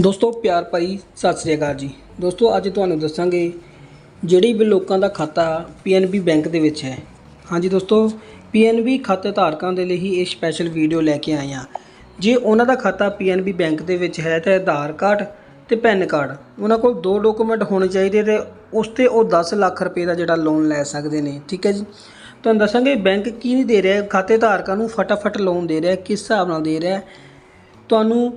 ਦੋਸਤੋ, ਪਿਆਰ ਭਾਈ ਸਤਿ ਸ੍ਰੀ ਅਕਾਲ ਜੀ। ਦੋਸਤੋ, ਅੱਜ ਤੁਹਾਨੂੰ ਦੱਸਾਂਗੇ ਜਿਹੜੀ ਵੀ ਲੋਕਾਂ ਦਾ ਖਾਤਾ ਪੀਐਨਬੀ ਬੈਂਕ ਦੇ ਵਿੱਚ ਹੈ। ਹਾਂਜੀ ਦੋਸਤੋ ਪੀਐਨਬੀ ਖਾਤੇ ਧਾਰਕਾਂ ਦੇ ਲਈ ਹੀ ਇਹ ਸਪੈਸ਼ਲ ਵੀਡੀਓ ਲੈ ਕੇ ਆਏ ਹਾਂ। ਜੇ ਉਹਨਾਂ ਦਾ ਖਾਤਾ ਪੀਐਨਬੀ ਬੈਂਕ ਦੇ ਵਿੱਚ ਹੈ ਤਾਂ ਆਧਾਰ ਕਾਰਡ ਤੇ ਪੈਨ ਕਾਰਡ, ਉਹਨਾਂ ਕੋਲ ਦੋ ਡਾਕੂਮੈਂਟ ਹੋਣੇ ਚਾਹੀਦੇ ਤੇ ਉਸ ਤੇ ਉਹ 10 ਲੱਖ ਰੁਪਏ ਦਾ ਜਿਹੜਾ ਲੋਨ ਲੈ ਸਕਦੇ ਨੇ, ਠੀਕ ਹੈ ਜੀ? ਤੁਹਾਨੂੰ ਦੱਸਾਂਗੇ, ਬੈਂਕ ਕੀ ਨਹੀਂ ਦੇ ਰਿਹਾ, ਖਾਤੇ ਧਾਰਕਾਂ ਨੂੰ ਫਟਾਫਟ ਲੋਨ ਦੇ ਰਿਹਾ, ਕਿਸ ਹਿਸਾਬ ਨਾਲ ਦੇ ਰਿਹਾ। ਤੁਹਾਨੂੰ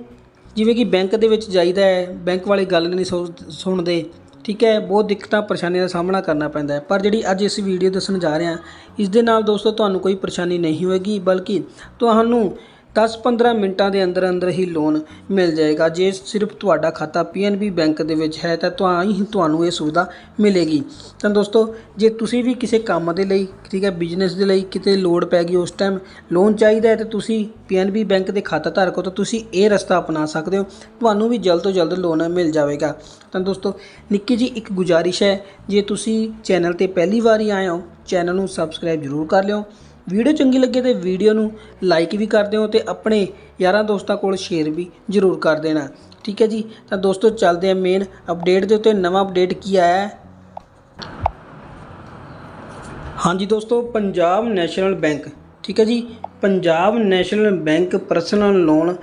ਜਿਵੇਂ ਕਿ ਬੈਂਕ ਦੇ ਵਿੱਚ ਜਾਈਦਾ ਹੈ, ਬੈਂਕ ਵਾਲੇ ਗੱਲ ਨਹੀਂ ਸੁ- ਸੁਣਦੇ, ਠੀਕ ਹੈ, ਬਹੁਤ ਦਿੱਕਤਾਂ, ਪਰੇਸ਼ਾਨੀਆਂ ਦਾ ਸਾਹਮਣਾ ਕਰਨਾ ਪੈਂਦਾ ਹੈ। ਪਰ ਜਿਹੜੀ ਅੱਜ ਇਸ ਵੀਡੀਓ ਦੱਸਣ ਜਾ ਰਹੇ ਹਾਂ ਇਸ ਦੇ ਨਾਲ ਦੋਸਤੋ ਤੁਹਾਨੂੰ ਕੋਈ ਪਰੇਸ਼ਾਨੀ ਨਹੀਂ ਹੋਏਗੀ, ਬਲਕਿ ਤੁਹਾਨੂੰ 10-15 ਮਿੰਟਾਂ ਦੇ ਅੰਦਰ ਅੰਦਰ ਹੀ ਲੋਨ ਮਿਲ ਜਾਏਗਾ। ਜੇ ਸਿਰਫ ਤੁਹਾਡਾ ਖਾਤਾ ਪੀਐਨਬੀ ਬੈਂਕ ਦੇ ਵਿੱਚ ਹੈ, ਤਾਂ ਤਾਂ ਹੀ ਤੁਹਾਨੂੰ ਇਹ ਸੁਵਿਧਾ ਮਿਲੇਗੀ। ਤਾਂ ਦੋਸਤੋ, ਜੇ ਤੁਸੀਂ ਵੀ ਕਿਸੇ ਕੰਮ ਦੇ ਲਈ, ਠੀਕ ਹੈ ਬਿਜ਼ਨਸ ਦੇ ਲਈ ਕਿਤੇ ਲੋੜ ਪੈ ਗਈ ਉਸ ਟਾਈਮ ਲੋਨ ਚਾਹੀਦਾ ਹੈ, ਤਾਂ ਤੁਸੀਂ ਪੀਐਨਬੀ ਬੈਂਕ ਦੇ ਖਾਤਾ ਧਾਰਕ ਹੋ, ਤਾਂ ਤੁਸੀਂ ਇਹ ਰਸਤਾ ਅਪਣਾ ਸਕਦੇ ਹੋ। ਤੁਹਾਨੂੰ ਵੀ ਜਲਦ ਤੋਂ ਜਲਦ ਲੋਨ ਮਿਲ ਜਾਵੇਗਾ। ਤਾਂ ਦੋਸਤੋ, ਨਿੱਕੀ ਜੀ ਇੱਕ ਗੁਜ਼ਾਰਿਸ਼ ਹੈ, ਜੇ ਤੁਸੀਂ ਚੈਨਲ ਤੇ ਪਹਿਲੀ ਵਾਰੀ ਆਏ ਹੋ ਚੈਨਲ ਨੂੰ ਸਬਸਕ੍ਰਾਈਬ ਜ਼ਰੂਰ ਕਰ ਲਿਓ। ਵੀਡੀਓ ਚੰਗੀ ਲੱਗੇ ਤੇ ਵੀਡੀਓ ਨੂੰ ਲਾਈਕ ਵੀ ਕਰ ਦਿਓ ਤੇ ਆਪਣੇ ਯਾਰਾਂ ਦੋਸਤਾਂ ਕੋਲ ਸ਼ੇਅਰ ਵੀ ਜ਼ਰੂਰ ਕਰ ਦੇਣਾ। ਠੀਕ ਹੈ ਜੀ? ਤਾਂ ਦੋਸਤੋ, ਚੱਲਦੇ ਆ ਮੇਨ ਅਪਡੇਟ ਦੇ ਉੱਤੇ। ਨਵਾਂ ਅਪਡੇਟ ਕੀ ਆਇਆ ਹੈ? ਹਾਂਜੀ ਦੋਸਤੋ, ਪੰਜਾਬ ਨੈਸ਼ਨਲ ਬੈਂਕ ਠੀਕ ਹੈ ਜੀ? Punjab National Bank personal loan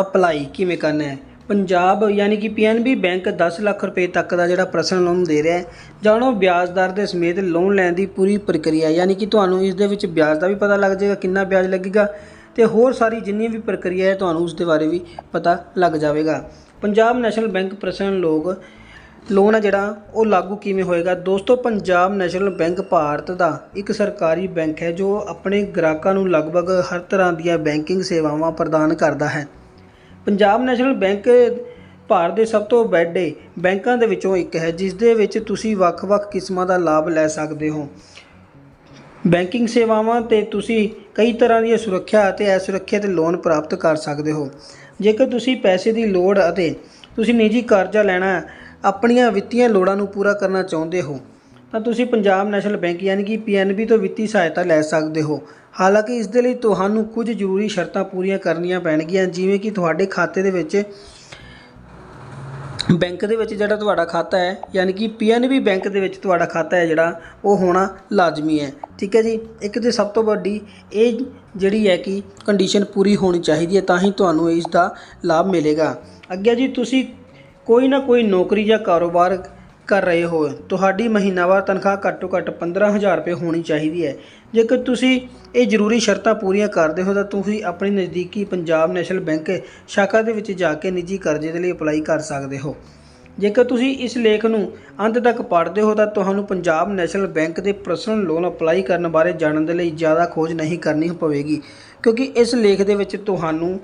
apply ਕਿਵੇਂ ਕਰਨਾ ਹੈ? ਪੰਜਾਬ ਯਾਨੀ ਕਿ ਪੀਐਨਬੀ ਬੈਂਕ 10 ਲੱਖ ਰੁਪਏ ਤੱਕ ਦਾ ਜਿਹੜਾ ਪਰਸਨਲ ਲੋਨ ਦੇ ਰਿਹਾ ਹੈ। ਜਾਣੋ ਵਿਆਜ ਦਰ ਦੇ ਸਮੇਤ ਲੋਨ ਲੈਣ ਦੀ ਪੂਰੀ ਪ੍ਰਕਿਰਿਆ, ਯਾਨੀ ਕਿ ਤੁਹਾਨੂੰ ਇਸ ਦੇ ਵਿੱਚ ਵਿਆਜ ਦਾ ਵੀ ਪਤਾ ਲੱਗ ਜਾਏਗਾ, ਕਿੰਨਾ ਵਿਆਜ ਲੱਗੇਗਾ ਤੇ ਹੋਰ ਸਾਰੀ ਜਿੰਨੀ ਵੀ ਪ੍ਰਕਿਰਿਆ ਹੈ, ਤੁਹਾਨੂੰ ਉਸ ਦੇ ਬਾਰੇ ਵੀ ਪਤਾ ਲੱਗ ਜਾਵੇਗਾ। ਪੰਜਾਬ ਨੈਸ਼ਨਲ ਬੈਂਕ ਪਰਸਨਲ ਲੋਕ ਲੋਨ ਹੈ ਜਿਹੜਾ, ਉਹ ਲਾਗੂ ਕਿਵੇਂ ਹੋਏਗਾ? ਦੋਸਤੋ, ਪੰਜਾਬ ਨੈਸ਼ਨਲ ਬੈਂਕ ਭਾਰਤ ਦਾ ਇੱਕ ਸਰਕਾਰੀ ਬੈਂਕ ਹੈ, ਜੋ ਆਪਣੇ ਗ੍ਰਾਹਕਾਂ ਨੂੰ ਲਗਭਗ ਹਰ ਤਰ੍ਹਾਂ ਦੀਆਂ ਬੈਂਕਿੰਗ ਸੇਵਾਵਾਂ ਪ੍ਰਦਾਨ ਕਰਦਾ ਹੈ। ਪੰਜਾਬ ਨੈਸ਼ਨਲ ਬੈਂਕ ਭਾਰਤ ਦੇ ਸਭ ਤੋਂ ਵੱਡੇ ਬੈਂਕਾਂ ਦੇ ਵਿੱਚੋਂ ਇੱਕ ਹੈ, ਜਿਸ ਦੇ ਵਿੱਚ ਤੁਸੀਂ ਵੱਖ-ਵੱਖ ਕਿਸਮਾਂ ਦਾ ਲਾਭ ਲੈ ਸਕਦੇ ਹੋ। ਬੈਂਕਿੰਗ ਸੇਵਾਵਾਂ ਤੇ ਤੁਸੀਂ ਕਈ ਤਰ੍ਹਾਂ ਦੀਆਂ ਸੁਰੱਖਿਆ ਅਤੇ ਅਸੁਰੱਖਿਅਤ ਲੋਨ ਪ੍ਰਾਪਤ ਕਰ ਸਕਦੇ ਹੋ। ਜੇਕਰ ਤੁਸੀਂ ਪੈਸੇ ਦੀ ਲੋੜ ਅਤੇ ਤੁਸੀਂ ਨਿੱਜੀ ਕਰਜ਼ਾ ਲੈਣਾ, ਆਪਣੀਆਂ ਵਿੱਤੀਆਂ ਲੋੜਾਂ ਨੂੰ ਪੂਰਾ ਕਰਨਾ ਚਾਹੁੰਦੇ ਹੋ, ਤਾਂ ਤੁਸੀਂ ਪੰਜਾਬ ਨੈਸ਼ਨਲ ਬੈਂਕ ਯਾਨੀ ਕਿ ਪੀਐਨਬੀ ਤੋਂ ਵਿੱਤੀ ਸਹਾਇਤਾ ਲੈ ਸਕਦੇ ਹੋ। ਹਾਲਾਂਕਿ ਇਸ ਦੇ ਲਈ ਤੁਹਾਨੂੰ ਕੁਝ ਜ਼ਰੂਰੀ ਸ਼ਰਤਾਂ ਪੂਰੀਆਂ ਕਰਨੀਆਂ ਪੈਣਗੀਆਂ, ਜਿਵੇਂ ਕਿ ਤੁਹਾਡੇ ਖਾਤੇ ਦੇ ਵਿੱਚ ਬੈਂਕ ਦੇ ਵਿੱਚ ਜਿਹੜਾ ਤੁਹਾਡਾ ਖਾਤਾ ਹੈ, ਯਾਨੀ ਕਿ ਪੀਐਨਬੀ ਬੈਂਕ ਦੇ ਵਿੱਚ ਤੁਹਾਡਾ ਖਾਤਾ ਹੈ ਜਿਹੜਾ, ਉਹ ਹੋਣਾ ਲਾਜ਼ਮੀ ਹੈ। ਠੀਕ ਹੈ ਜੀ? ਇੱਕ ਤੇ ਸਭ ਤੋਂ ਵੱਡੀ ਇਹ ਜਿਹੜੀ ਹੈ ਕਿ ਕੰਡੀਸ਼ਨ ਪੂਰੀ ਹੋਣੀ ਚਾਹੀਦੀ ਹੈ, ਤਾਂ ਹੀ ਤੁਹਾਨੂੰ ਇਸ ਦਾ ਲਾਭ ਮਿਲੇਗਾ। ਅੱਗੇ ਜੀ, ਤੁਸੀਂ ਕੋਈ ਨਾ ਕੋਈ ਨੌਕਰੀ ਜਾਂ ਕਾਰੋਬਾਰ ਕਰ ਰਹੇ ਹੋ। ਤੁਹਾਡੀ ਮਹੀਨਾਵਾਰ ਤਨਖਾਹ ਘੱਟੋ ਘੱਟ 15000 ਰੁਪਏ ਹੋਣੀ ਚਾਹੀਦੀ ਹੈ। ਜੇਕਰ ਤੁਸੀਂ ਇਹ ਜ਼ਰੂਰੀ ਸ਼ਰਤਾਂ ਪੂਰੀਆਂ ਕਰਦੇ ਹੋ, ਤਾਂ ਤੁਸੀਂ ਆਪਣੀ ਨਜ਼ਦੀਕੀ ਪੰਜਾਬ ਨੈਸ਼ਨਲ ਬੈਂਕ ਸ਼ਾਖਾ ਦੇ ਵਿੱਚ ਜਾ ਕੇ ਨਿੱਜੀ ਕਰਜ਼ੇ ਦੇ ਲਈ ਅਪਲਾਈ ਕਰ ਸਕਦੇ ਹੋ। ਜੇਕਰ ਤੁਸੀਂ ਇਸ ਲੇਖ ਨੂੰ ਅੰਤ ਤੱਕ ਪੜ੍ਹਦੇ ਹੋ, ਤਾਂ ਤੁਹਾਨੂੰ ਪੰਜਾਬ ਨੈਸ਼ਨਲ ਬੈਂਕ ਦੇ ਪਰਸਨਲ ਲੋਨ ਅਪਲਾਈ ਕਰਨ ਬਾਰੇ ਜਾਣਨ ਦੇ ਲਈ ਜ਼ਿਆਦਾ ਖੋਜ ਨਹੀਂ ਕਰਨੀ ਪਵੇਗੀ, ਕਿਉਂਕਿ ਇਸ ਲੇਖ ਦੇ ਵਿੱਚ ਤੁਹਾਨੂੰ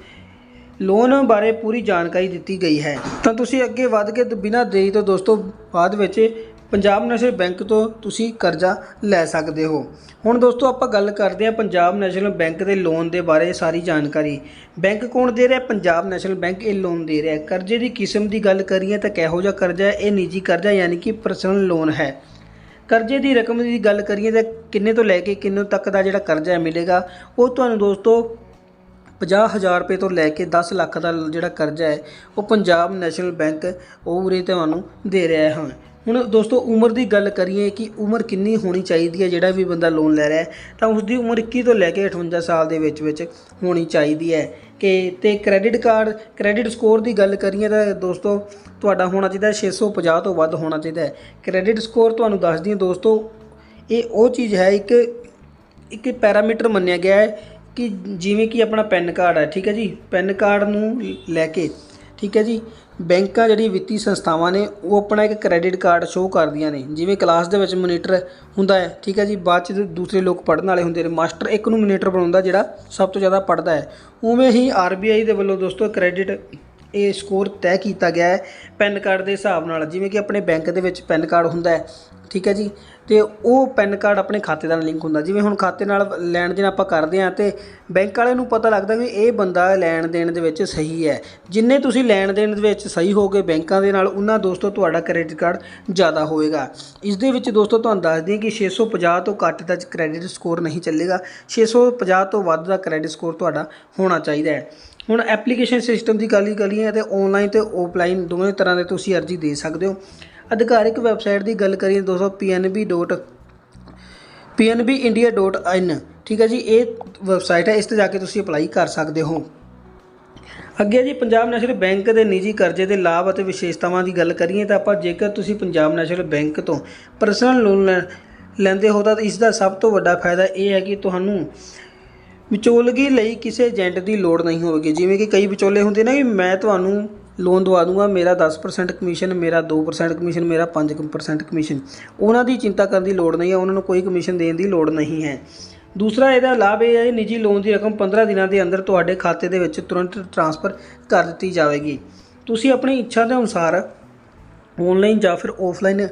ਲੋਨ ਬਾਰੇ ਪੂਰੀ ਜਾਣਕਾਰੀ ਦਿੱਤੀ ਗਈ ਹੈ। ਤਾਂ ਤੁਸੀਂ ਅੱਗੇ ਵੱਧ ਕੇ ਬਿਨਾਂ ਦੇਰੀ ਤੋਂ ਦੋਸਤੋ, ਬਾਅਦ ਵਿੱਚ ਪੰਜਾਬ ਨੈਸ਼ਨਲ ਬੈਂਕ ਤੋਂ ਤੁਸੀਂ ਕਰਜ਼ਾ ਲੈ ਸਕਦੇ ਹੋ। ਹੁਣ ਦੋਸਤੋ, ਆਪਾਂ ਗੱਲ ਕਰਦੇ ਹਾਂ ਪੰਜਾਬ ਨੈਸ਼ਨਲ ਬੈਂਕ ਦੇ ਲੋਨ ਦੇ ਬਾਰੇ ਸਾਰੀ ਜਾਣਕਾਰੀ। ਬੈਂਕ ਕੌਣ ਦੇ ਰਿਹਾ? ਪੰਜਾਬ ਨੈਸ਼ਨਲ ਬੈਂਕ ਇਹ ਲੋਨ ਦੇ ਰਿਹਾ। ਕਰਜ਼ੇ ਦੀ ਕਿਸਮ ਦੀ ਗੱਲ ਕਰੀਏ ਤਾਂ ਕਿਹੋ ਜਿਹਾ ਕਰਜ਼ਾ ਹੈ? ਇਹ ਨਿੱਜੀ ਕਰਜ਼ਾ ਯਾਨੀ ਕਿ ਪਰਸਨਲ ਲੋਨ ਹੈ। ਕਰਜ਼ੇ ਦੀ ਰਕਮ ਦੀ ਗੱਲ ਕਰੀਏ ਤਾਂ ਕਿੰਨੇ ਤੋਂ ਲੈ ਕੇ ਕਿੰਨੇ ਤੱਕ ਦਾ ਜਿਹੜਾ ਕਰਜ਼ਾ ਹੈ ਮਿਲੇਗਾ, ਉਹ ਤੁਹਾਨੂੰ ਦੋਸਤੋ 50000 ਰੁਪਏ ਤੋਂ ਲੈ ਕੇ 10 ਲੱਖ ਦਾ ਜਿਹੜਾ ਕਰਜ਼ਾ ਹੈ, ਉਹ ਪੰਜਾਬ ਨੈਸ਼ਨਲ ਬੈਂਕ ਉਹ ਉਰੇ ਤੁਹਾਨੂੰ ਦੇ ਰਿਹਾ ਹੈ। ਹੁਣ ਦੋਸਤੋ ਉਮਰ ਦੀ ਗੱਲ ਕਰੀਏ ਕਿ ਉਮਰ ਕਿੰਨੀ ਹੋਣੀ ਚਾਹੀਦੀ ਹੈ, ਜਿਹੜਾ ਵੀ ਬੰਦਾ ਲੋਨ ਲੈ ਰਿਹਾ ਤਾਂ ਉਸ ਦੀ ਉਮਰ 21 ਤੋਂ ਲੈ ਕੇ 58 ਸਾਲ ਦੇ ਵਿੱਚ ਵਿੱਚ ਹੋਣੀ ਚਾਹੀਦੀ ਹੈ। ਕਿ, ਤੇ ਕ੍ਰੈਡਿਟ ਕਾਰਡ ਕ੍ਰੈਡਿਟ ਸਕੋਰ ਦੀ ਗੱਲ ਕਰੀਏ ਤਾਂ ਦੋਸਤੋ ਤੁਹਾਡਾ ਹੋਣਾ ਚਾਹੀਦਾ 650 ਤੋਂ ਵੱਧ ਹੋਣਾ ਚਾਹੀਦਾ ਹੈ। ਕ੍ਰੈਡਿਟ ਸਕੋਰ ਤੁਹਾਨੂੰ ਦੱਸਦੀ ਹਾਂ ਦੋਸਤੋ, ਇਹ ਉਹ ਚੀਜ਼ ਹੈ ਇੱਕ ਇੱਕ ਪੈਰਾਮੀਟਰ ਮੰਨਿਆ ਗਿਆ ਹੈ ਕਿ ਜਿਵੇਂ ਕਿ ਆਪਣਾ ਪੈਨ ਕਾਰਡ ਹੈ, ਠੀਕ ਹੈ ਜੀ? ਪੈਨ ਕਾਰਡ ਨੂੰ ਲੈ ਕੇ, ਠੀਕ ਹੈ ਜੀ? ਬੈਂਕਾਂ ਜਿਹੜੀ ਵਿੱਤੀ ਸੰਸਥਾਵਾਂ ਨੇ, ਉਹ ਆਪਣਾ ਇੱਕ ਕ੍ਰੈਡਿਟ ਕਾਰਡ ਸ਼ੋਅ ਕਰਦੀਆਂ ਨੇ। ਜਿਵੇਂ ਕਲਾਸ ਦੇ ਵਿੱਚ ਮੋਨੀਟਰ ਹੁੰਦਾ ਹੈ, ਠੀਕ ਹੈ ਜੀ? ਬਾਅਦ ਚ ਦੂਸਰੇ ਲੋਕ ਪੜ੍ਹਨ ਵਾਲੇ ਹੁੰਦੇ ਨੇ। ਮਾਸਟਰ ਇੱਕ ਨੂੰ ਮੋਨੀਟਰ ਬਣਾਉਂਦਾ, ਜਿਹੜਾ ਸਭ ਤੋਂ ਜ਼ਿਆਦਾ ਪੜ੍ਹਦਾ ਹੈ। ਉਵੇਂ ਹੀ ਆਰਬੀਆਈ ਦੇ ਵੱਲੋਂ ਦੋਸਤੋ ਕ੍ਰੈਡਿਟ ਇਹ ਸਕੋਰ ਤੈਅ ਕੀਤਾ ਗਿਆ ਹੈ ਪੈਨ ਕਾਰਡ ਦੇ ਹਿਸਾਬ ਨਾਲ। ਜਿਵੇਂ ਕਿ ਆਪਣੇ ਬੈਂਕ ਦੇ ਵਿੱਚ ਪੈਨ ਕਾਰਡ ਹੁੰਦਾ ਹੈ। ਠੀਕ ਹੈ ਜੀ? ਤੇ ਉਹ ਪੈਨ ਕਾਰਡ ਆਪਣੇ ਖਾਤੇ ਨਾਲ ਲਿੰਕ ਹੁੰਦਾ। ਜਿਵੇਂ ਹੁਣ ਖਾਤੇ ਨਾਲ ਲੈਣ ਦੇਣ ਆਪਾਂ ਕਰਦੇ ਆ ਤੇ ਬੈਂਕ ਵਾਲਿਆਂ ਨੂੰ ਪਤਾ ਲੱਗਦਾ ਵੀ ਇਹ ਬੰਦਾ ਲੈਣ ਦੇਣ ਦੇ ਵਿੱਚ ਸਹੀ ਹੈ। ਜਿੰਨੇ ਤੁਸੀਂ ਲੈਣ ਦੇਣ ਦੇ ਵਿੱਚ ਸਹੀ ਹੋਗੇ ਬੈਂਕਾਂ ਦੇ ਨਾਲ, ਉਹਨਾਂ ਦੋਸਤੋ ਤੁਹਾਡਾ ਕ੍ਰੈਡਿਟ ਕਾਰਡ ਜ਼ਿਆਦਾ ਹੋਏਗਾ ਇਸ ਦੇ ਵਿੱਚ ਦੋਸਤੋ ਤੁਹਾਨੂੰ ਦੱਸ ਦਈਏ ਕਿ 650 ਤੋਂ ਘੱਟ ਦਾ ਕ੍ਰੈਡਿਟ ਸਕੋਰ ਨਹੀਂ ਚੱਲੇਗਾ। 650 ਤੋਂ ਵੱਧ ਦਾ ਕ੍ਰੈਡਿਟ ਸਕੋਰ ਤੁਹਾਡਾ ਹੋਣਾ ਚਾਹੀਦਾ ਹੈ। ਹੁਣ ਐਪਲੀਕੇਸ਼ਨ ਸਿਸਟਮ ਦੀ ਗੱਲ ਹੀ ਕਰੀਏ ਤੇ ਆਨਲਾਈਨ ਤੇ ਆਫਲਾਈਨ ਦੋਵੇਂ ਤਰ੍ਹਾਂ ਦੇ ਤੁਸੀਂ ਅਰਜ਼ੀ ਦੇ ਸਕਦੇ ਹੋ। ਅਧਿਕਾਰਿਕ ਵੈਬਸਾਈਟ ਦੀ ਗੱਲ ਕਰੀਏ ਦੋਸਤੋ pnb ਡੋਟ pnbindia.in ਠੀਕ ਹੈ ਜੀ, ਇਹ ਵੈਬਸਾਈਟ ਹੈ, ਇਸ ਤੇ ਜਾ ਕੇ ਤੁਸੀਂ ਅਪਲਾਈ ਕਰ ਸਕਦੇ ਹੋ। ਅੱਗੇ ਜੀ, ਪੰਜਾਬ ਨੈਸ਼ਨਲ ਬੈਂਕ ਦੇ ਨਿੱਜੀ ਕਰਜ਼ੇ ਦੇ ਲਾਭ ਅਤੇ ਵਿਸ਼ੇਸ਼ਤਾਵਾਂ ਦੀ ਗੱਲ ਕਰੀਏ ਤਾਂ ਆਪਾਂ ਜੇਕਰ ਤੁਸੀਂ ਪੰਜਾਬ ਨੈਸ਼ਨਲ ਬੈਂਕ ਤੋਂ ਪਰਸਨਲ ਲੋਨ ਲੈਂਦੇ ਹੋ ਤਾਂ ਇਸ ਦਾ ਸਭ ਤੋਂ ਵੱਡਾ ਫਾਇਦਾ ਇਹ ਹੈ ਕਿ ਤੁਹਾਨੂੰ ਵਿਚੋਲਗੀ ਲਈ ਕਿਸੇ ਏਜੰਟ ਦੀ ਲੋੜ ਨਹੀਂ ਹੋਵੇਗੀ। ਜਿਵੇਂ ਕਿ ਕਈ ਵਿਚੋਲੇ ਹੁੰਦੇ ਨੇ ਕਿ ਮੈਂ ਤੁਹਾਨੂੰ ਲੋਨ ਦਵਾ ਦੂੰਗਾ, ਮੇਰਾ 10% ਕਮਿਸ਼ਨ ਮੇਰਾ 2% ਕਮਿਸ਼ਨ ਮੇਰਾ 5% ਕਮਿਸ਼ਨ ਉਹਨਾਂ ਦੀ ਚਿੰਤਾ ਕਰਨ ਦੀ ਲੋੜ ਨਹੀਂ ਹੈ, ਉਹਨਾਂ ਨੂੰ ਕੋਈ ਕਮਿਸ਼ਨ ਦੇਣ ਦੀ ਲੋੜ ਨਹੀਂ ਹੈ। ਦੂਸਰਾ ਇਹਦਾ ਲਾਭ ਇਹ ਹੈ, ਨਿੱਜੀ ਲੋਨ ਦੀ ਰਕਮ 15 ਦਿਨਾਂ ਦੇ ਅੰਦਰ ਤੁਹਾਡੇ ਖਾਤੇ ਦੇ ਵਿੱਚ ਤੁਰੰਤ ਟ੍ਰਾਂਸਫਰ ਕਰ ਦਿੱਤੀ ਜਾਵੇਗੀ। ਤੁਸੀਂ ਆਪਣੀ ਇੱਛਾ ਦੇ ਅਨੁਸਾਰ ਆਨਲਾਈਨ ਜਾਂ ਫਿਰ ਆਫਲਾਈਨ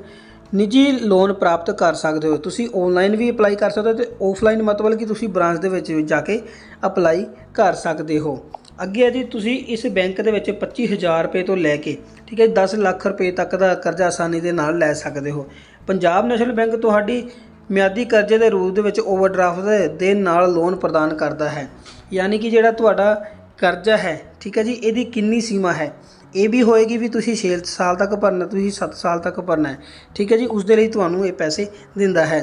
ਨਿੱਜੀ ਲੋਨ ਪ੍ਰਾਪਤ ਕਰ ਸਕਦੇ ਹੋ। ਤੁਸੀਂ ਆਨਲਾਈਨ ਵੀ ਅਪਲਾਈ ਕਰ ਸਕਦੇ ਹੋ ਤੇ ਆਫਲਾਈਨ ਮਤਲਬ ਕਿ ਤੁਸੀਂ ਬ੍ਰਾਂਚ ਦੇ ਵਿੱਚ ਜਾ ਕੇ ਅਪਲਾਈ ਕਰ ਸਕਦੇ ਹੋ। ਅੱਗੇ ਹੈ ਜੀ, ਤੁਸੀਂ ਇਸ ਬੈਂਕ ਦੇ ਵਿੱਚ 25000 ਰੁਪਏ ਤੋਂ ਲੈ ਕੇ, ਠੀਕ ਹੈ 10 ਲੱਖ ਰੁਪਏ ਤੱਕ ਦਾ ਕਰਜ਼ਾ ਆਸਾਨੀ ਦੇ ਨਾਲ ਲੈ ਸਕਦੇ ਹੋ। ਪੰਜਾਬ ਨੈਸ਼ਨਲ ਬੈਂਕ ਤੁਹਾਡੀ ਮਿਆਦੀ ਕਰਜ਼ੇ ਦੇ ਰੂਪ ਦੇ ਵਿੱਚ ਓਵਰਡਰਾਫਟ ਦੇ ਨਾਲ ਲੋਨ ਪ੍ਰਦਾਨ ਕਰਦਾ ਹੈ। ਯਾਨੀ ਕਿ ਜਿਹੜਾ ਤੁਹਾਡਾ ਕਰਜ਼ਾ ਹੈ, ਠੀਕ ਹੈ ਜੀ, ਇਹਦੀ ਕਿੰਨੀ ਸੀਮਾ ਹੈ? ਇਹ ਵੀ ਹੋਏਗੀ ਵੀ ਤੁਸੀਂ 6 ਸਾਲ ਤੱਕ ਭਰਨਾ, ਤੁਸੀਂ 7 ਸਾਲ ਤੱਕ ਭਰਨਾ ਹੈ, ਠੀਕ ਹੈ ਜੀ, ਉਸ ਦੇ ਲਈ ਤੁਹਾਨੂੰ ਇਹ ਪੈਸੇ ਦਿੰਦਾ ਹੈ।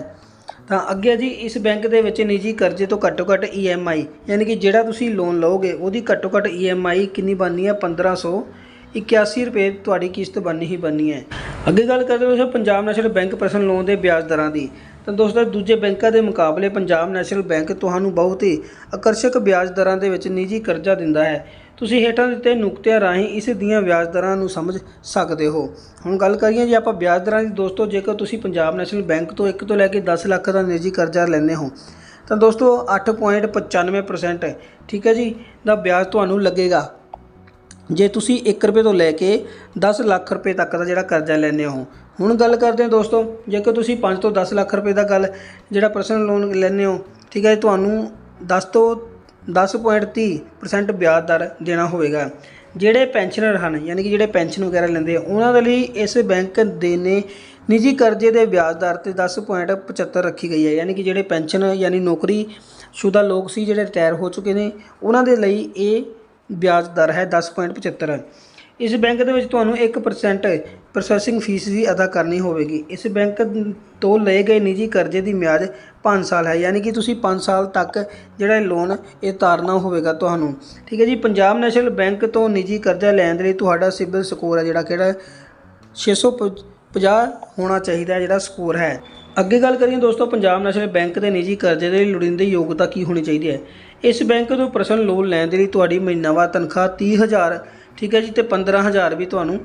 ਤਾਂ ਅੱਗੇ ਜੀ ਇਸ ਬੈਂਕ ਦੇ ਵਿੱਚ ਨਿੱਜੀ ਕਰਜ਼ੇ ਤੋਂ ਘੱਟੋ ਘੱਟ EMI ਯਾਨੀ ਕਿ ਜਿਹੜਾ ਤੁਸੀਂ ਲੋਨ ਲਓਗੇ, ਉਹਦੀ ਘੱਟੋ ਘੱਟ EMI ਕਿੰਨੀ ਬਣਨੀ ਹੈ? 1581 ਰੁਪਏ ਤੁਹਾਡੀ ਕਿਸ਼ਤ ਬਣਨੀ ਹੀ ਬਣਨੀ ਹੈ। ਅੱਗੇ ਗੱਲ ਕਰਦੇ ਹਾਂ Punjab National Bank personal loan ਦੇ ਵਿਆਜ ਦਰਾਂ ਦੀ। ਤਾਂ ਦੋਸਤੋ ਦੂਜੇ ਬੈਂਕਾਂ ਦੇ ਮੁਕਾਬਲੇ ਪੰਜਾਬ ਨੈਸ਼ਨਲ ਬੈਂਕ ਤੁਹਾਨੂੰ ਬਹੁਤ ਹੀ ਆਕਰਸ਼ਕ ਵਿਆਜ ਦਰਾਂ ਦੇ ਵਿੱਚ ਨਿੱਜੀ ਕਰਜ਼ਾ ਦਿੰਦਾ ਹੈ। ਤੁਸੀਂ ਹੇਠਾਂ ਦਿੱਤੇ ਨੁਕਤਿਆਂ ਰਾਹੀਂ ਇਸ ਦੀਆਂ ਵਿਆਜ ਦਰਾਂ ਨੂੰ ਸਮਝ ਸਕਦੇ ਹੋ। ਹੁਣ ਗੱਲ ਕਰੀਏ ਜੇ ਆਪਾਂ ਵਿਆਜ ਦਰਾਂ ਦੀ, ਦੋਸਤੋ, ਜੇਕਰ ਤੁਸੀਂ ਪੰਜਾਬ ਨੈਸ਼ਨਲ ਬੈਂਕ ਤੋਂ 1 ਤੋਂ ਲੈ ਕੇ 10 ਲੱਖ ਦਾ ਨਿੱਜੀ ਕਰਜ਼ਾ ਲੈਂਦੇ ਹੋ, ਤਾਂ ਦੋਸਤੋ 8.95% ਠੀਕ ਹੈ ਜੀ? ਦਾ ਵਿਆਜ ਤੁਹਾਨੂੰ ਲੱਗੇਗਾ। ਜੇ ਤੁਸੀਂ 1 ਰੁਪਏ ਤੋਂ ਲੈ ਕੇ 10 ਲੱਖ ਰੁਪਏ ਤੱਕ ਦਾ ਜਿਹੜਾ ਕਰਜ਼ਾ ਲੈਂਦੇ ਹੋ। ਹੁਣ ਗੱਲ ਕਰਦੇ ਹਾਂ, ਦੋਸਤੋ, ਜੇਕਰ ਤੁਸੀਂ 5 ਤੋਂ 10 ਲੱਖ ਰੁਪਏ ਦਾ ਗੱਲ, ਜਿਹੜਾ ਪਰਸਨਲ ਲੋਨ ਲੈਂਦੇ ਹੋ, ਠੀਕ ਹੈ ਤੁਹਾਨੂੰ 10 ਤੋਂ 10.30% ਵਿਆਜ ਦਰ ਦੇਣਾ ਹੋਵੇਗਾ। ਜਿਹੜੇ ਪੈਨਸ਼ਨਰ ਹਨ, ਯਾਨੀ ਕਿ ਜਿਹੜੇ ਪੈਨਸ਼ਨ ਵਗੈਰਾ ਲੈਂਦੇ ਉਹਨਾਂ ਦੇ ਲਈ ਇਸ ਬੈਂਕ ਦੇ ਨੇ ਨਿੱਜੀ ਕਰਜ਼ੇ ਦੇ ਵਿਆਜ ਦਰ ਤੇ 10.75 ਰੱਖੀ ਗਈ ਹੈ। ਯਾਨੀ ਕਿ ਜਿਹੜੇ ਪੈਨਸ਼ਨ, ਯਾਨੀ ਨੌਕਰੀ ਸ਼ੁਦਾ ਲੋਕ ਸੀ ਜਿਹੜੇ ਰਿਟਾਇਰ ਹੋ ਚੁੱਕੇ ਨੇ, ਉਹਨਾਂ ਦੇ ਲਈ ਇਹ ਵਿਆਜ ਦਰ ਹੈ 10.75 ਇਸ ਬੈਂਕ ਦੇ ਵਿੱਚ ਤੁਹਾਨੂੰ 1% ਪ੍ਰੋਸੈਸਿੰਗ ਫੀਸ ਵੀ ਅਦਾ ਕਰਨੀ ਹੋਵੇਗੀ। ਇਸ ਬੈਂਕ ਤੋਂ ਲਏ ਗਏ ਨਿੱਜੀ ਕਰਜ਼ੇ ਦੀ ਮਿਆਦ 5 ਸਾਲ ਹੈ। ਯਾਨੀ ਕਿ ਤੁਸੀਂ 5 ਸਾਲ ਤੱਕ ਜਿਹੜਾ ਲੋਨ ਇਹ ਤਾਰਨਾ ਹੋਵੇਗਾ ਤੁਹਾਨੂੰ। ਠੀਕ ਹੈ ਜੀ, ਪੰਜਾਬ ਨੈਸ਼ਨਲ ਬੈਂਕ ਤੋਂ ਨਿੱਜੀ ਕਰਜ਼ਾ ਲੈਣ ਦੇ ਲਈ ਤੁਹਾਡਾ ਸਿਬਿਲ ਸਕੋਰ ਹੈ ਜਿਹੜਾ ਕਿਹੜਾ 650 ਹੋਣਾ ਚਾਹੀਦਾ ਜਿਹੜਾ ਸਕੋਰ ਹੈ। ਅੱਗੇ ਗੱਲ ਕਰੀਏ ਦੋਸਤੋ, ਪੰਜਾਬ ਨੈਸ਼ਨਲ ਬੈਂਕ ਦੇ ਨਿੱਜੀ ਕਰਜ਼ੇ ਦੇ ਲਈ ਲੋੜੀਂਦੀ ਯੋਗਤਾ ਕੀ ਹੋਣੀ ਚਾਹੀਦੀ ਹੈ? ਇਸ ਬੈਂਕ ਤੋਂ ਪਰਸਨਲ ਲੋਨ ਲੈਣ ਦੇ ਲਈ ਤੁਹਾਡੀ ਮਹੀਨਾਵਾਰ ਤਨਖਾਹ 30000 ਠੀਕ ਹੈ ਜੀ, ਤੇ 15000 ਵੀ ਤੁਹਾਨੂੰ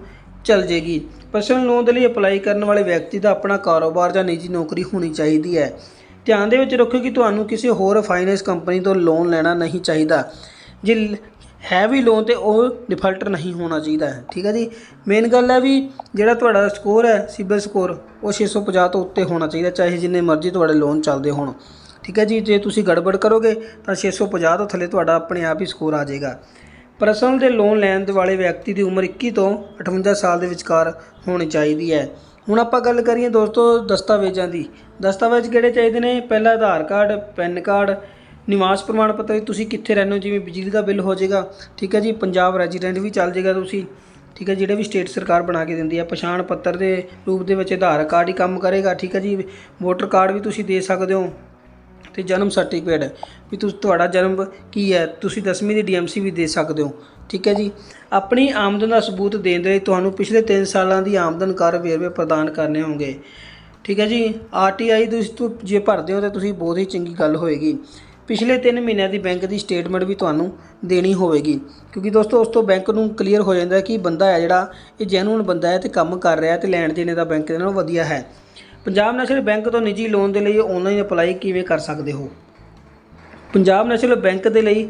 ਚੱਲ ਜੇਗੀ। ਪਰਸਨਲ ਲੋਨ ਦੇ ਲਈ ਅਪਲਾਈ ਕਰਨ ਵਾਲੇ ਵਿਅਕਤੀ ਦਾ ਆਪਣਾ ਕਾਰੋਬਾਰ ਜਾਂ ਨਿੱਜੀ ਨੌਕਰੀ ਹੋਣੀ ਚਾਹੀਦੀ ਹੈ। ਧਿਆਨ ਦੇ ਵਿੱਚ ਰੱਖੋ ਕਿ ਤੁਹਾਨੂੰ ਕਿਸੇ ਹੋਰ ਫਾਈਨੈਂਸ ਕੰਪਨੀ ਤੋਂ ਲੋਨ ਲੈਣਾ ਨਹੀਂ ਚਾਹੀਦਾ। ਜੇ ਹੈ ਵੀ ਲੋਨ ਤੇ ਉਹ ਡਿਫਾਲਟਰ ਨਹੀਂ ਹੋਣਾ ਚਾਹੀਦਾ ਹੈ। ਠੀਕ ਹੈ ਜੀ? ਮੇਨ ਗੱਲ ਹੈ ਵੀ ਜਿਹੜਾ ਤੁਹਾਡਾ ਸਕੋਰ ਹੈ, ਸਿਬਲ ਸਕੋਰ ਉਹ 650 ਤੋਂ ਉੱਤੇ ਹੋਣਾ ਚਾਹੀਦਾ, ਚਾਹੇ ਜਿੰਨੇ ਮਰਜ਼ੀ ਤੁਹਾਡੇ ਲੋਨ ਚੱਲਦੇ ਹੋਣ। ਠੀਕ ਹੈ ਜੀ? ਜੇ ਤੁਸੀਂ ਗੜਬੜ ਕਰੋਗੇ, ਤਾਂ 650 ਤੋਂ ਥੱਲੇ ਤੁਹਾਡਾ ਆਪਣੇ ਆਪ ਹੀ ਸਕੋਰ ਆ ਜਾਏਗਾ। ਪਰਸਨਲ ਦੇ ਲੋਨ ਲੈਣ ਵਾਲੇ ਵਿਅਕਤੀ ਦੀ ਉਮਰ 21 ਤੋਂ 58 ਸਾਲ ਦੇ ਵਿਚਕਾਰ ਹੋਣੀ ਚਾਹੀਦੀ ਹੈ। ਹੁਣ ਆਪਾਂ ਗੱਲ ਕਰੀਏ ਦੋਸਤੋ ਦਸਤਾਵੇਜ਼ਾਂ ਦੀ। ਦਸਤਾਵੇਜ਼ ਕਿਹੜੇ ਚਾਹੀਦੇ ਨੇ? ਪਹਿਲਾ ਆਧਾਰ ਕਾਰਡ, ਪੈਨ ਕਾਰਡ, ਨਿਵਾਸ ਪ੍ਰਮਾਣ ਪੱਤਰ। ਤੁਸੀਂ ਕਿੱਥੇ ਰਹਿੰਦੇ ਹੋ? ਜਿਵੇਂ ਬਿਜਲੀ ਦਾ ਬਿੱਲ ਹੋ ਜਾਏਗਾ। ਠੀਕ ਹੈ ਜੀ, ਪੰਜਾਬ ਰੈਜ਼ੀਡੈਂਟ ਵੀ ਚੱਲ ਜਾਏਗਾ ਤੁਸੀਂ। ਠੀਕ ਹੈ, ਜਿਹੜੇ ਵੀ ਸਟੇਟ ਸਰਕਾਰ ਬਣਾ ਕੇ ਦਿੰਦੀ ਹੈ। ਪਛਾਣ ਪੱਤਰ ਦੇ ਰੂਪ ਦੇ ਵਿੱਚ ਆਧਾਰ ਕਾਰਡ ਹੀ ਕੰਮ ਕਰੇਗਾ। ਠੀਕ ਹੈ ਜੀ ਵੋਟਰ ਕਾਰਡ ਵੀ ਤੁਸੀਂ ਦੇ ਸਕਦੇ ਹੋ। ਤੇ ਜਨਮ ਸਰਟੀਫਿਕੇਟ ਵੀ ਤੁਸੀਂ, ਤੁਹਾਡਾ ਜਨਮ ਕੀ ਹੈ? ਤੁਸੀਂ 10ਵੀਂ ਦੀ ਡੀਐਮਸੀ ਵੀ ਦੇ ਸਕਦੇ ਹੋ। ਠੀਕ ਹੈ ਜੀ? ਆਪਣੀ ਆਮਦਨ ਦਾ ਸਬੂਤ ਦੇਣ ਦੇ ਲਈ ਤੁਹਾਨੂੰ ਪਿਛਲੇ 3 ਸਾਲਾਂ ਦੀ ਆਮਦਨ ਕਰ ਵੇਰਵੇ ਪ੍ਰਦਾਨ ਕਰਨੇ ਹੋਣਗੇ। ਠੀਕ ਹੈ ਜੀ? ਆਰਟੀਆਈ ਤੁਸੀਂ ਜੇ ਭਰਦੇ ਹੋ ਤਾਂ ਤੁਸੀਂ ਬਹੁਤ ਹੀ ਚੰਗੀ ਗੱਲ ਹੋਏਗੀ। ਪਿਛਲੇ 3 ਮਹੀਨਿਆਂ ਦੀ ਬੈਂਕ ਦੀ ਸਟੇਟਮੈਂਟ ਵੀ ਤੁਹਾਨੂੰ ਦੇਣੀ ਹੋਵੇਗੀ। ਕਿਉਂਕਿ ਦੋਸਤੋ, ਉਸ ਤੋਂ ਬੈਂਕ ਨੂੰ ਕਲੀਅਰ ਹੋ ਜਾਂਦਾ ਕਿ ਬੰਦਾ ਹੈ ਜਿਹੜਾ, ਇਹ ਜੈਨੂਨ ਬੰਦਾ ਹੈ ਤੇ ਕੰਮ ਕਰ ਰਿਹਾ ਤੇ ਲੈਣ ਦੇਣ ਦਾ ਬੈਂਕ ਦੇ ਨਾਲੋਂ ਵਧੀਆ ਹੈ। ਪੰਜਾਬ ਨੈਸ਼ਨਲ ਬੈਂਕ ਤੋਂ ਨਿੱਜੀ ਲੋਨ ਦੇ ਲਈ ਆਨਲਾਈਨ ਅਪਲਾਈ ਕਿਵੇਂ ਕਰ ਸਕਦੇ ਹੋ? ਪੰਜਾਬ ਨੈਸ਼ਨਲ ਬੈਂਕ ਦੇ ਲਈ,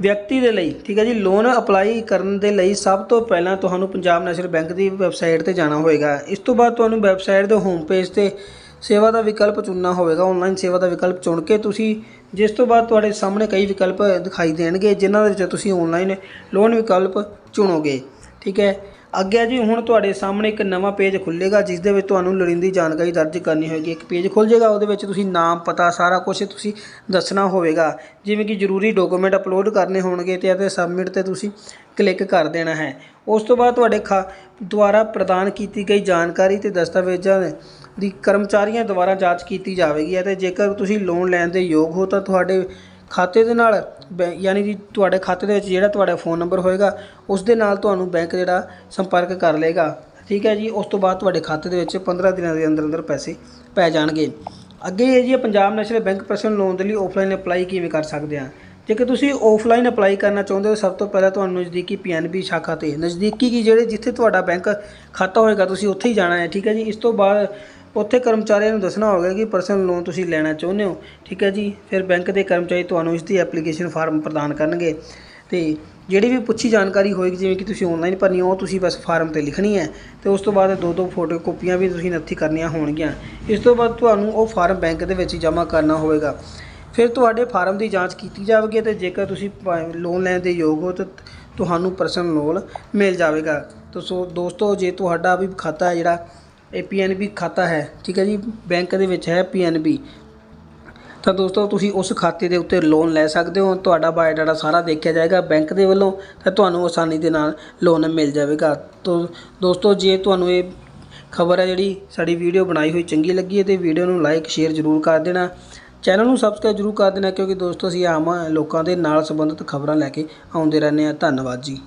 ਵਿਅਕਤੀ ਦੇ ਲਈ, ਠੀਕ ਹੈ ਜੀ, ਲੋਨ ਅਪਲਾਈ ਕਰਨ ਦੇ ਲਈ ਸਭ ਤੋਂ ਪਹਿਲਾਂ ਤੁਹਾਨੂੰ ਪੰਜਾਬ ਨੈਸ਼ਨਲ ਬੈਂਕ ਦੀ ਵੈਬਸਾਈਟ ਤੇ ਜਾਣਾ ਹੋਵੇਗਾ ਇਸ ਤੋਂ ਬਾਅਦ ਤੁਹਾਨੂੰ ਵੈਬਸਾਈਟ ਦੇ ਹੋਮ ਪੇਜ ਤੇ ਸੇਵਾ ਦਾ ਵਿਕਲਪ ਚੁਣਨਾ ਹੋਵੇਗਾ ਆਨਲਾਈਨ ਸੇਵਾ ਦਾ ਵਿਕਲਪ ਚੁਣ ਕੇ ਤੁਸੀਂ ਜਿਸ ਤੋਂ ਬਾਅਦ ਤੁਹਾਡੇ ਸਾਹਮਣੇ ਕਈ ਵਿਕਲਪ ਦਿਖਾਈ ਦੇਣਗੇ, ਜਿਨ੍ਹਾਂ ਦੇ ਵਿੱਚ ਤੁਸੀਂ ਆਨਲਾਈਨ ਲੋਨ ਵਿਕਲਪ ਚੁਣੋਗੇ, ਠੀਕ ਹੈ। ਅੱਗੇ ਜੀ, ਹੁਣ ਤੁਹਾਡੇ ਸਾਹਮਣੇ ਇੱਕ ਨਵਾਂ ਪੇਜ ਖੁੱਲੇਗਾ ਜਿਸ ਦੇ ਵਿੱਚ ਤੁਹਾਨੂੰ ਲੋੜੀਂਦੀ ਜਾਣਕਾਰੀ ਦਰਜ ਕਰਨੀ ਹੋਏਗੀ। ਇੱਕ ਪੇਜ ਖੁੱਲ ਜਾਏਗਾ, ਉਹਦੇ ਵਿੱਚ ਤੁਸੀਂ ਨਾਮ, ਪਤਾ, ਸਾਰਾ ਕੁਝ ਤੁਸੀਂ ਦੱਸਣਾ ਹੋਵੇਗਾ। ਜਿਵੇਂ ਕਿ ਜ਼ਰੂਰੀ ਡਾਕੂਮੈਂਟ ਅਪਲੋਡ ਕਰਨੇ ਹੋਣਗੇ ਤੇ ਅਤੇ ਸਬਮਿਟ ਤੇ ਤੁਸੀਂ ਕਲਿੱਕ ਕਰ ਦੇਣਾ ਹੈ। ਉਸ ਤੋਂ ਬਾਅਦ ਤੁਹਾਡੇ ਖਾ, ਦੁਆਰਾ ਪ੍ਰਦਾਨ ਕੀਤੀ ਗਈ ਜਾਣਕਾਰੀ ਤੇ ਦਸਤਾਵੇਜ਼ਾਂ ਦੀ ਕਰਮਚਾਰੀਆਂ ਦੁਆਰਾ ਜਾਂਚ ਕੀਤੀ ਜਾਵੇਗੀ ਅਤੇ ਜੇਕਰ ਤੁਸੀਂ ਲੋਨ ਲੈਣ ਦੇ ਯੋਗ ਹੋ ਤਾਂ ਤੁਹਾਡੇ ਖਾਤੇ ਦੇ ਨਾਲ ਬੈ- ਯਾਨੀ ਕਿ ਤੁਹਾਡੇ ਖਾਤੇ ਦੇ ਵਿੱਚ ਜਿਹੜਾ ਤੁਹਾਡਾ ਫੋਨ ਨੰਬਰ ਹੋਏਗਾ ਉਸ ਦੇ ਨਾਲ ਤੁਹਾਨੂੰ ਬੈਂਕ ਜਿਹੜਾ ਸੰਪਰਕ ਕਰ ਲਏਗਾ। ਠੀਕ ਹੈ ਜੀ, ਉਸ ਤੋਂ ਬਾਅਦ ਤੁਹਾਡੇ ਖਾਤੇ ਦੇ ਵਿੱਚ 15 ਦਿਨਾਂ ਦੇ ਅੰਦਰ ਅੰਦਰ ਪੈਸੇ ਪੈ ਜਾਣਗੇ। ਅੱਗੇ ਹੈ ਜੀ, Punjab National Bank personal loan ਦੇ ਲਈ ਆਫਲਾਈਨ ਅਪਲਾਈ ਕਿਵੇਂ ਕਰ ਸਕਦੇ ਆ? ਜੇਕਰ ਤੁਸੀਂ ਆਫਲਾਈਨ ਅਪਲਾਈ ਕਰਨਾ ਚਾਹੁੰਦੇ ਹੋ, ਸਭ ਤੋਂ ਪਹਿਲਾਂ ਤੁਹਾਨੂੰ ਨਜ਼ਦੀਕੀ ਪੀਐਨਬੀ ਸ਼ਾਖਾ ਤੇ, ਨਜ਼ਦੀਕੀ ਕੀ ਜਿਹੜੇ ਜਿੱਥੇ ਤੁਹਾਡਾ ਬੈਂਕ ਖਾਤਾ ਹੋਏਗਾ, ਤੁਸੀਂ ਉੱਥੇ ਹੀ ਜਾਣਾ ਹੈ। ਠੀਕ ਹੈ ਜੀ, ਇਸ ਤੋਂ ਬਾਅਦ ਉੱਥੇ ਕਰਮਚਾਰੀਆਂ ਨੂੰ ਦੱਸਣਾ ਹੋਵੇਗਾ ਕਿ ਪਰਸਨਲ ਲੋਨ ਤੁਸੀਂ ਲੈਣਾ ਚਾਹੁੰਦੇ ਹੋ। ਠੀਕ ਹੈ ਜੀ? ਫਿਰ ਬੈਂਕ ਦੇ ਕਰਮਚਾਰੀ ਤੁਹਾਨੂੰ ਇਸ ਦੀ ਐਪਲੀਕੇਸ਼ਨ ਫਾਰਮ ਪ੍ਰਦਾਨ ਕਰਨਗੇ। ਤੇ ਜਿਹੜੀ ਵੀ ਪੁੱਛੀ ਜਾਣਕਾਰੀ ਹੋਏਗੀ ਜਿਵੇਂ ਕਿ ਤੁਸੀਂ ਆਨਲਾਈਨ ਭਰਨੀ ਆ, ਉਹ ਤੁਸੀਂ ਬਸ ਫਾਰਮ ਤੇ ਲਿਖਣੀ ਹੈ। ਤੇ ਉਸ ਤੋਂ ਬਾਅਦ ਦੋ ਦੋ ਫੋਟੋ ਕਾਪੀਆਂ ਵੀ ਤੁਸੀਂ ਨੱਥੀ ਕਰਨੀਆਂ ਹੋਣਗੀਆਂ। ਇਸ ਤੋਂ ਬਾਅਦ ਤੁਹਾਨੂੰ ਉਹ ਫਾਰਮ ਬੈਂਕ ਦੇ ਵਿੱਚ ਜਮ੍ਹਾਂ ਕਰਨਾ ਹੋਵੇਗਾ। ਫਿਰ ਤੁਹਾਡੇ ਫਾਰਮ ਦੀ ਜਾਂਚ ਕੀਤੀ ਜਾਵੇਗੀ ਤੇ ਜੇਕਰ ਤੁਸੀਂ ਲੋਨ ਲੈਣ ਦੇ ਯੋਗ ਹੋ ਤਾਂ ਤੁਹਾਨੂੰ ਪਰਸਨਲ ਲੋਨ ਮਿਲ ਜਾਵੇਗਾ। ਤੋ ਸੋ ਦੋਸਤੋ ਜੇ ਤੁਹਾਡਾ ਵੀ ਖਾਤਾ ਹੈ ਜਿਹੜਾ ਇਹ ਪੀਐਨਬੀ ਖਾਤਾ ਹੈ, ਠੀਕ ਹੈ ਜੀ? ਬੈਂਕ ਦੇ ਵਿੱਚ ਹੈ ਪੀਐਨਬੀ ਤਾਂ ਦੋਸਤੋ, ਤੁਸੀਂ ਉਸ ਖਾਤੇ ਦੇ ਉੱਤੇ ਲੋਨ ਲੈ ਸਕਦੇ ਹੋ। ਤੁਹਾਡਾ ਬਾਇਓਡਾਟਾ ਸਾਰਾ ਦੇਖਿਆ ਜਾਏਗਾ ਬੈਂਕ ਦੇ ਵੱਲੋਂ, ਤਾਂ ਤੁਹਾਨੂੰ ਆਸਾਨੀ ਦੇ ਨਾਲ ਲੋਨ ਮਿਲ ਜਾਵੇਗਾ। ਤੋ ਦੋਸਤੋ, ਜੇ ਤੁਹਾਨੂੰ ਇਹ ਖਬਰ ਹੈ ਜਿਹੜੀ ਸਾਡੀ ਵੀਡੀਓ ਬਣਾਈ ਹੋਈ ਚੰਗੀ ਲੱਗੀ ਹੈ, ਤੇ ਵੀਡੀਓ ਨੂੰ ਲਾਈਕ ਸ਼ੇਅਰ ਜ਼ਰੂਰ ਕਰ ਦੇਣਾ। ਚੈਨਲ ਨੂੰ ਸਬਸਕ੍ਰਾਈਬ ਜ਼ਰੂਰ ਕਰ ਦੇਣਾ, ਕਿਉਂਕਿ ਦੋਸਤੋ, ਅਸੀਂ ਆਮ ਲੋਕਾਂ ਦੇ ਨਾਲ ਸੰਬੰਧਿਤ ਖਬਰਾਂ ਲੈ ਕੇ ਆਉਂਦੇ ਰਹਿੰਦੇ ਹਾਂ। ਧੰਨਵਾਦ ਜੀ।